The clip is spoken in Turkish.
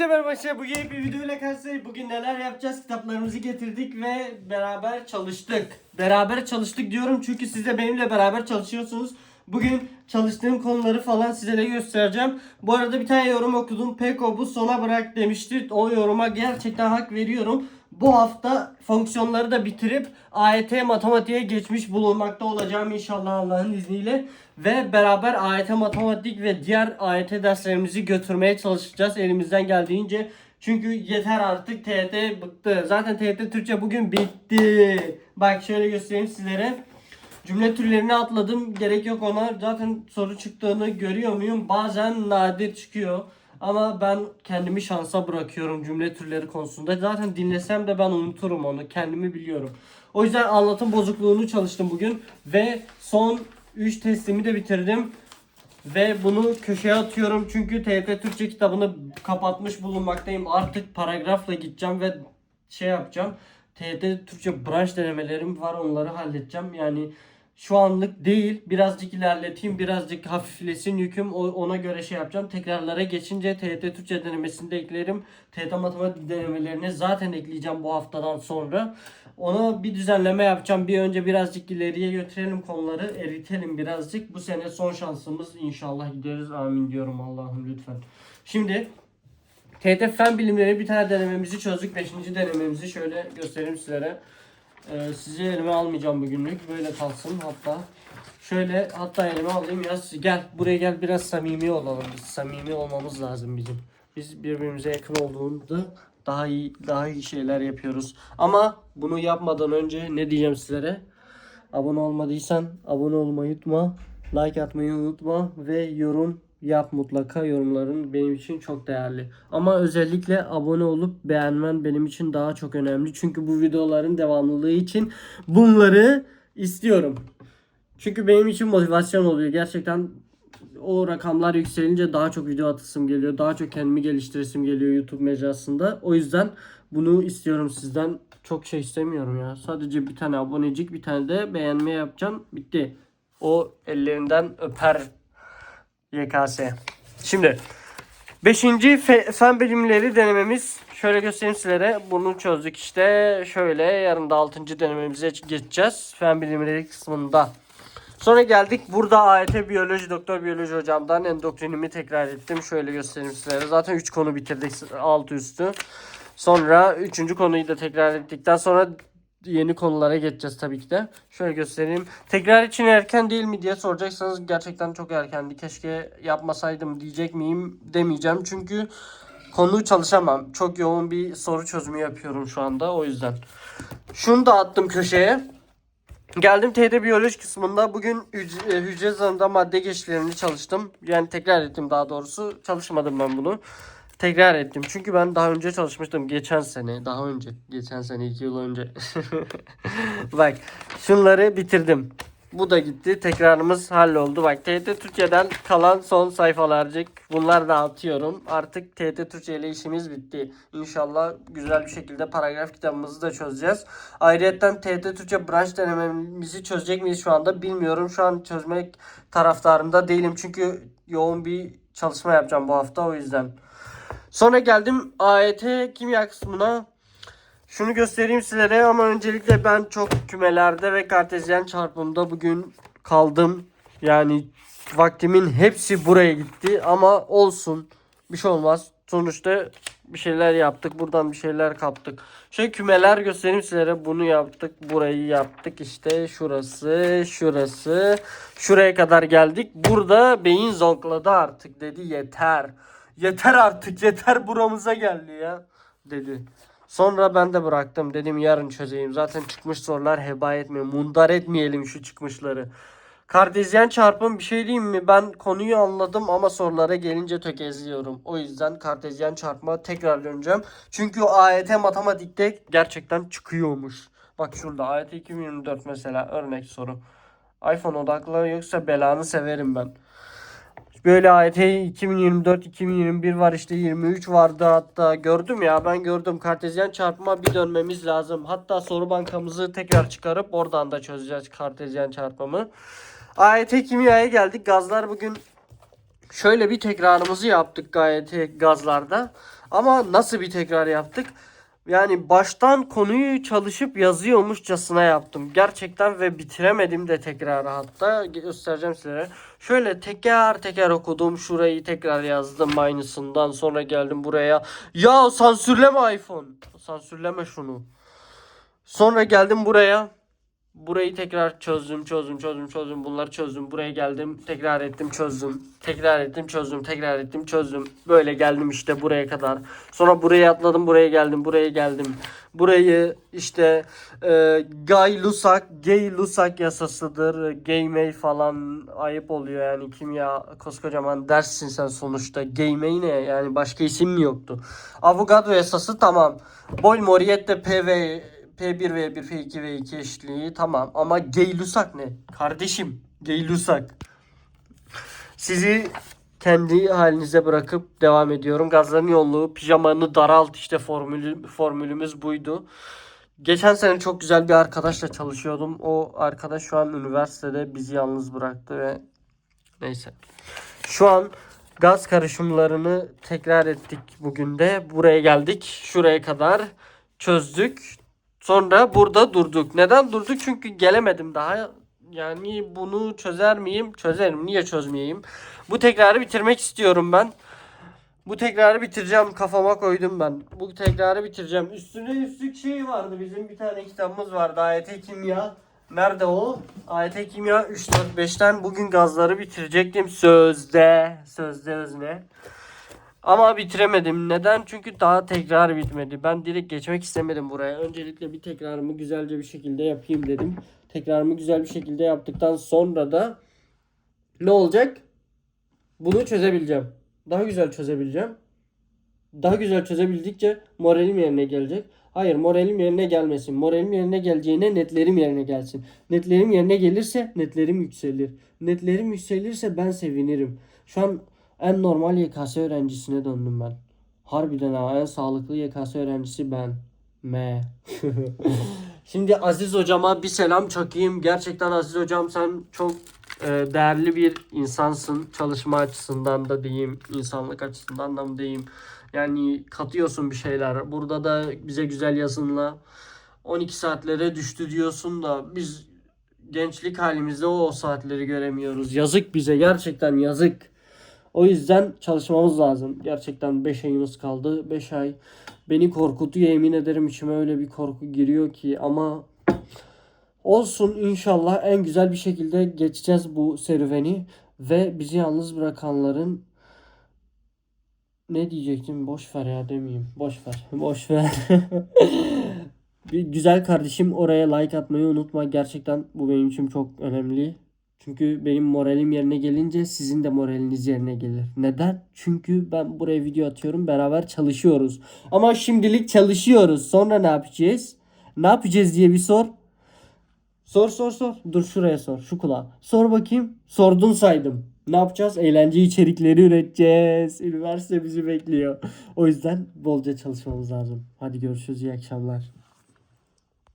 Hepinize merhaba arkadaşlar. Bugün bir video ile karşınızdayım. Bugün neler yapacağız? Kitaplarımızı getirdik ve beraber çalıştık. Beraber çalıştık diyorum çünkü siz de benimle beraber çalışıyorsunuz. Bugün çalıştığım konuları falan size de göstereceğim. Bu arada bir tane yorum okudum. Peko bu sona bırak demişti. O yoruma gerçekten hak veriyorum. Bu hafta fonksiyonları da bitirip AYT matematiğe geçmiş bulunmakta olacağım inşallah Allah'ın izniyle. Ve beraber AYT matematik ve diğer AYT derslerimizi götürmeye çalışacağız elimizden geldiğince. Çünkü yeter artık TYT bıktı. Zaten TYT Türkçe bugün bitti. Bak şöyle göstereyim sizlere. Cümle türlerini atladım. Gerek yok ona. Zaten soru çıktığını görüyor muyum? Bazen nadir çıkıyor. Ama ben kendimi şansa bırakıyorum cümle türleri konusunda. Zaten dinlesem de ben unuturum onu. Kendimi biliyorum. O yüzden anlatım bozukluğunu çalıştım bugün. Ve son 3 testimi de bitirdim. Ve bunu köşeye atıyorum çünkü TYT Türkçe kitabını kapatmış bulunmaktayım. Artık paragrafla gideceğim ve şey yapacağım. TYT Türkçe branş denemelerim var onları halledeceğim. Yani şu anlık değil birazcık ilerleteyim birazcık hafiflesin yüküm ona göre şey yapacağım. Tekrarlara geçince TYT Türkçe denemesini de eklerim. TYT Matematik denemelerini zaten ekleyeceğim bu haftadan sonra. Ona bir düzenleme yapacağım. Bir önce birazcık ileriye götürelim konuları. Eritelim birazcık. Bu sene son şansımız. İnşallah gideriz. Amin diyorum Allah'ım lütfen. Şimdi TET Fen Bilimleri bir tane denememizi çözdük. Beşinci denememizi şöyle göstereyim sizlere. Ee, sizi elime almayacağım bugünlük. Böyle kalsın hatta. Şöyle hatta elime alayım biraz. Gel buraya gel biraz samimi olalım. Biz samimi olmamız lazım bizim. Biz birbirimize yakın olduğunda daha iyi daha iyi şeyler yapıyoruz. Ama bunu yapmadan önce ne diyeceğim sizlere? Abone olmadıysan abone olmayı unutma. Like atmayı unutma ve yorum yap mutlaka. Yorumların benim için çok değerli. Ama özellikle abone olup beğenmen benim için daha çok önemli. Çünkü bu videoların devamlılığı için bunları istiyorum. Çünkü benim için motivasyon oluyor. Gerçekten o rakamlar yükselince daha çok video atasım geliyor. Daha çok kendimi geliştiresim geliyor YouTube mecrasında. O yüzden bunu istiyorum sizden. Çok şey istemiyorum ya. Sadece bir tane abonecik, bir tane de beğenme yapacağım. Bitti. O ellerinden öper YKS. Şimdi 5. fen bilimleri denememiz şöyle göstereyim sizlere. Bunu çözdük işte. Şöyle yarın da 6. denememize geçeceğiz. Fen bilimleri kısmında. Sonra geldik burada AYT biyoloji doktor biyoloji hocamdan endokrinimi tekrar ettim. Şöyle göstereyim sizlere. Zaten 3 konu bitirdik alt üstü. Sonra 3. konuyu da tekrar ettikten sonra yeni konulara geçeceğiz tabii ki de. Şöyle göstereyim. Tekrar için erken değil mi diye soracaksanız gerçekten çok erkendi. Keşke yapmasaydım diyecek miyim demeyeceğim. Çünkü konu çalışamam. Çok yoğun bir soru çözümü yapıyorum şu anda o yüzden. Şunu da attım köşeye. Geldim TD biyoloji kısmında bugün hüc- e, hücre zarında madde geçişlerini çalıştım. Yani tekrar ettim daha doğrusu. Çalışmadım ben bunu. Tekrar ettim. Çünkü ben daha önce çalışmıştım. Geçen sene. Daha önce. Geçen sene. iki yıl önce. Bak. Şunları bitirdim. Bu da gitti. Tekrarımız halloldu. Bak TYT Türkçe'den kalan son sayfalarcık. Bunlar da atıyorum. Artık TYT Türkçe ile işimiz bitti. İnşallah güzel bir şekilde paragraf kitabımızı da çözeceğiz. Ayrıca TYT Türkçe branş denememizi çözecek miyiz şu anda bilmiyorum. Şu an çözmek taraftarında değilim. Çünkü yoğun bir çalışma yapacağım bu hafta o yüzden. Sonra geldim AYT kimya kısmına. Şunu göstereyim sizlere ama öncelikle ben çok kümelerde ve kartezyen çarpımda bugün kaldım. Yani vaktimin hepsi buraya gitti ama olsun. Bir şey olmaz. Sonuçta bir şeyler yaptık. Buradan bir şeyler kaptık. Şöyle kümeler göstereyim sizlere. Bunu yaptık. Burayı yaptık. İşte şurası, şurası. Şuraya kadar geldik. Burada beyin zonkladı artık dedi yeter. Yeter artık yeter buramıza geldi ya dedi. Sonra ben de bıraktım. Dedim yarın çözeyim. Zaten çıkmış sorular heba etmeyin. Mundar etmeyelim şu çıkmışları. Kartezyen çarpım bir şey diyeyim mi? Ben konuyu anladım ama sorulara gelince tökezliyorum. O yüzden kartezyen çarpma tekrar döneceğim. Çünkü o AYT matematikte gerçekten çıkıyormuş. Bak şurada AYT 2024 mesela örnek soru. iPhone odaklı yoksa belanı severim ben. Böyle AYT 2024, 2021 var işte 23 vardı hatta gördüm ya ben gördüm kartezyen çarpıma bir dönmemiz lazım. Hatta soru bankamızı tekrar çıkarıp oradan da çözeceğiz kartezyen çarpımı. AYT kimyaya geldik. Gazlar bugün şöyle bir tekrarımızı yaptık gayet gazlarda. Ama nasıl bir tekrar yaptık? Yani baştan konuyu çalışıp yazıyormuşçasına yaptım. Gerçekten ve bitiremedim de tekrarı hatta göstereceğim sizlere. Şöyle teker teker okudum. Şurayı tekrar yazdım aynısından. Sonra geldim buraya. Ya sansürleme iPhone. Sansürleme şunu. Sonra geldim buraya. Burayı tekrar çözdüm, çözdüm, çözdüm, çözdüm. Bunları çözdüm. Buraya geldim, tekrar ettim, çözdüm. Tekrar ettim, çözdüm, tekrar ettim, çözdüm. Böyle geldim işte buraya kadar. Sonra buraya atladım, buraya geldim, buraya geldim. Burayı işte e, Gay Lusak, Gay Lusak yasasıdır. Gay May falan ayıp oluyor yani kimya koskocaman dersin sen sonuçta. Gay May ne yani başka isim mi yoktu? Avogadro yasası tamam. Boy Moriette PV P1 V1 P2 V2 eşitliği tamam ama Geylusak ne? Kardeşim Geylusak. Sizi kendi halinize bırakıp devam ediyorum. Gazların yolluğu, pijamanı daralt işte formülü, formülümüz buydu. Geçen sene çok güzel bir arkadaşla çalışıyordum. O arkadaş şu an üniversitede bizi yalnız bıraktı ve neyse. Şu an gaz karışımlarını tekrar ettik bugün de. Buraya geldik. Şuraya kadar çözdük. Sonra burada durduk. Neden durduk? Çünkü gelemedim daha. Yani bunu çözer miyim? Çözerim. Niye çözmeyeyim? Bu tekrarı bitirmek istiyorum ben. Bu tekrarı bitireceğim. Kafama koydum ben. Bu tekrarı bitireceğim. Üstüne üstlük şey vardı. Bizim bir tane kitabımız vardı. AYT Kimya. Nerede o? AYT Kimya 3 4 5'ten bugün gazları bitirecektim sözde. Sözde özne. Ama bitiremedim. Neden? Çünkü daha tekrar bitmedi. Ben direkt geçmek istemedim buraya. Öncelikle bir tekrarımı güzelce bir şekilde yapayım dedim. Tekrarımı güzel bir şekilde yaptıktan sonra da ne olacak? Bunu çözebileceğim. Daha güzel çözebileceğim. Daha güzel çözebildikçe moralim yerine gelecek. Hayır moralim yerine gelmesin. Moralim yerine geleceğine netlerim yerine gelsin. Netlerim yerine gelirse netlerim yükselir. Netlerim yükselirse ben sevinirim. Şu an en normal YKS öğrencisine döndüm ben. Harbiden ha en sağlıklı YKS öğrencisi ben. M. Şimdi Aziz hocama bir selam çakayım. Gerçekten Aziz hocam sen çok e, değerli bir insansın. Çalışma açısından da diyeyim, insanlık açısından da mı diyeyim. Yani katıyorsun bir şeyler. Burada da bize güzel yazınla 12 saatlere düştü diyorsun da biz gençlik halimizde o, o saatleri göremiyoruz. Yazık bize gerçekten yazık. O yüzden çalışmamız lazım. Gerçekten 5 ayımız kaldı. 5 ay beni korkutuyor. Yemin ederim içime öyle bir korku giriyor ki ama olsun inşallah en güzel bir şekilde geçeceğiz bu serüveni. Ve bizi yalnız bırakanların ne diyecektim? Boş ver ya demeyeyim. Boş ver. Boş ver. Bir güzel kardeşim oraya like atmayı unutma. Gerçekten bu benim için çok önemli çünkü benim moralim yerine gelince sizin de moraliniz yerine gelir. Neden? Çünkü ben buraya video atıyorum beraber çalışıyoruz. Ama şimdilik çalışıyoruz. Sonra ne yapacağız? Ne yapacağız diye bir sor. Sor sor sor. Dur şuraya sor. Şu kulağa. Sor bakayım. Sordun saydım. Ne yapacağız? Eğlence içerikleri üreteceğiz. Üniversite bizi bekliyor. O yüzden bolca çalışmamız lazım. Hadi görüşürüz. İyi akşamlar.